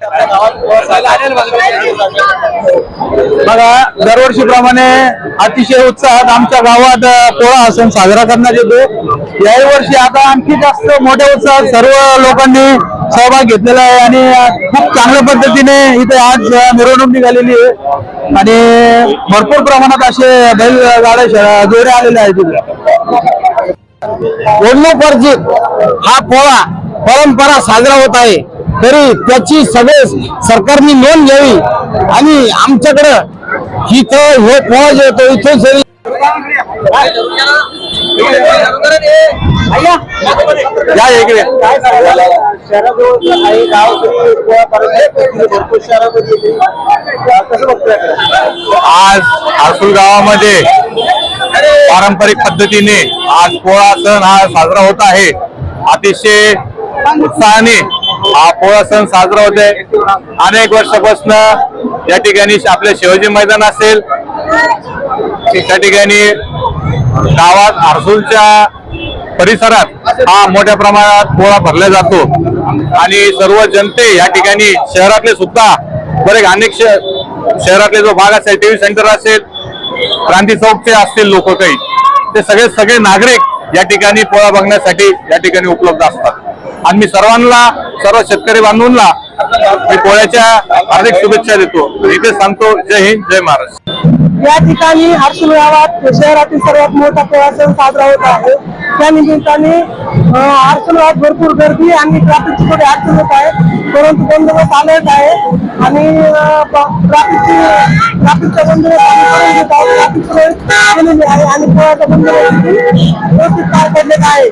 لا لا لا बघा दरवर्षीप्रमाणे अतिशय उत्साहात आमच्या गावात पोळा हा सण साजरा करण्यात येतो. याही वर्षी आता आणखी जास्त मोठ्या उत्साहात सर्व लोकांनी सहभाग घेतलेला आहे आणि खूप चांगल्या पद्धतीने इथे आज मिरवणूक निघालेली आहे. आणि भरपूर प्रमाणात असे बैलगाड्या श- जोडे आलेले आहेत तिथे वडिलोपार्जित हा पोळा परंपरा साजरा होत आहे. तरी त्याची सगळे सरकारने नोंद घ्यावी आणि आमच्याकडं इथं हे पोळा येतो इथं जरी या इकडे. आज आसूल गावामध्ये पारंपरिक पद्धतीने आज पोळा सण हा साजरा होत आहे. अतिशय उत्साहाने हा पोळा सण साजरा होत अनेक वर्षापासून या ठिकाणी आपले शिवाजी मैदान असेल. त्या ठिकाणी गावात आरसूलच्या परिसरात हा मोठ्या प्रमाणात पोळा भरला जातो. आणि सर्व जनते या ठिकाणी शहरातले सुद्धा बरेच अनेक शहरातले जो भाग असेल टीव्ही सेंटर असेल क्रांती चौकचे असतील लोक काही ते सगळे सगळे नागरिक या ठिकाणी पोळा बघण्यासाठी या ठिकाणी उपलब्ध असतात. आणि मी सर्वांना सर्व शेतकरी बांधूंना मी पोळ्याच्या हार्दिक शुभेच्छा देतो. इथे सांगतो जय हिंद जय महाराष्ट्र. या ठिकाणी हर्सुल गावात शहरातील सर्वात मोठा पोळा सण साजरा होत आहे. त्या निमित्ताने हर्सुल गावात भरपूर गर्दी आणि ट्रॅफिकची थोडी अडचण होत आहे. परंतु बंदोबस्त अलर्ट आहे. आणि ट्रॅफिकची ट्रॅफिकचा बंदोबस्त आम्ही करून घेत आहोत. ट्रॅफिक केलेली आहे आणि पोळ्याचा बंदोबस्त व्यवस्थित पार पडलेला आहे.